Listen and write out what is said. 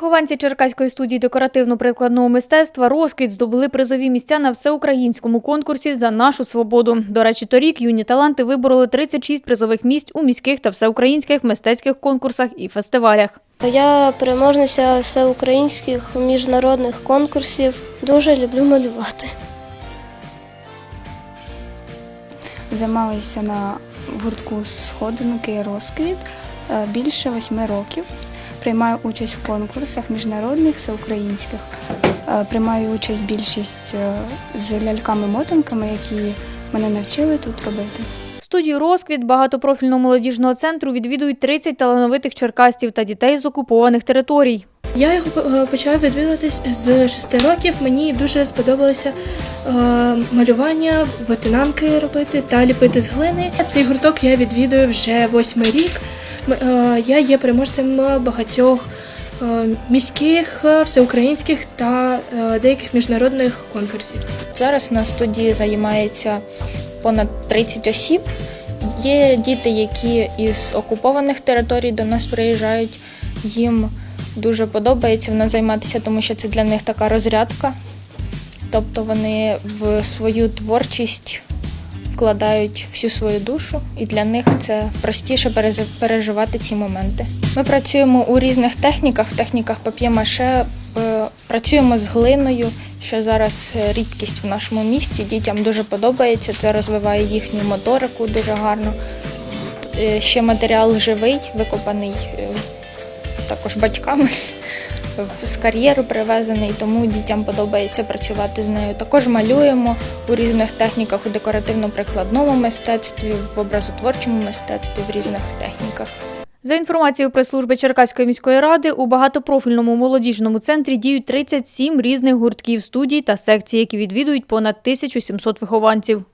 Вихованці Черкаської студії декоративно-прикладного мистецтва «Розквіт» здобули призові місця на всеукраїнському конкурсі «За нашу свободу». До речі, торік юні таланти вибороли 36 призових місць у міських та всеукраїнських мистецьких конкурсах і фестивалях. Я переможниця всеукраїнських міжнародних конкурсів. Дуже люблю малювати. Займалася на гуртку сходинки Розквіт е, більше восьми років. Приймаю участь в конкурсах міжнародних, всеукраїнських. Е, Приймаю участь більшість е, з ляльками-мотанками, які мене навчили тут робити. Студію «Розквіт» багатопрофільного молодіжного центру відвідують 30 талановитих черкастів та дітей з окупованих територій. Я його е, почала відвідувати з 6 років. Мені дуже сподобалося малювання, ветенанки робити та ліпити з глини. Цей гурток я відвідую вже восьмий рік. Е, Я є переможцем багатьох е, міських, е, всеукраїнських та е, деяких міжнародних конкурсів. Зараз на студії займається понад 30 осіб. Є діти, які із окупованих територій до нас приїжджають. Їм дуже подобається в нас займатися, тому що це для них така розрядка. Тобто вони в свою творчість вкладають всю свою душу, і для них це простіше переживати ці моменти. Ми працюємо у різних техніках, в техніках пап'є-маше, е, працюємо з глиною, що зараз рідкість в нашому місті. Дітям дуже подобається, це розвиває їхню моторику дуже гарно. Е, Ще матеріал живий, викопаний е, також батьками. З кар'єру привезений, тому дітям подобається працювати з нею. Також малюємо у різних техніках, у декоративно-прикладному мистецтві, в образотворчому мистецтві, в різних техніках. За інформацією прес-служби Черкаської міської ради, у багатопрофільному молодіжному центрі діють 37 різних гуртків, студій та секцій, які відвідують понад 1700 вихованців.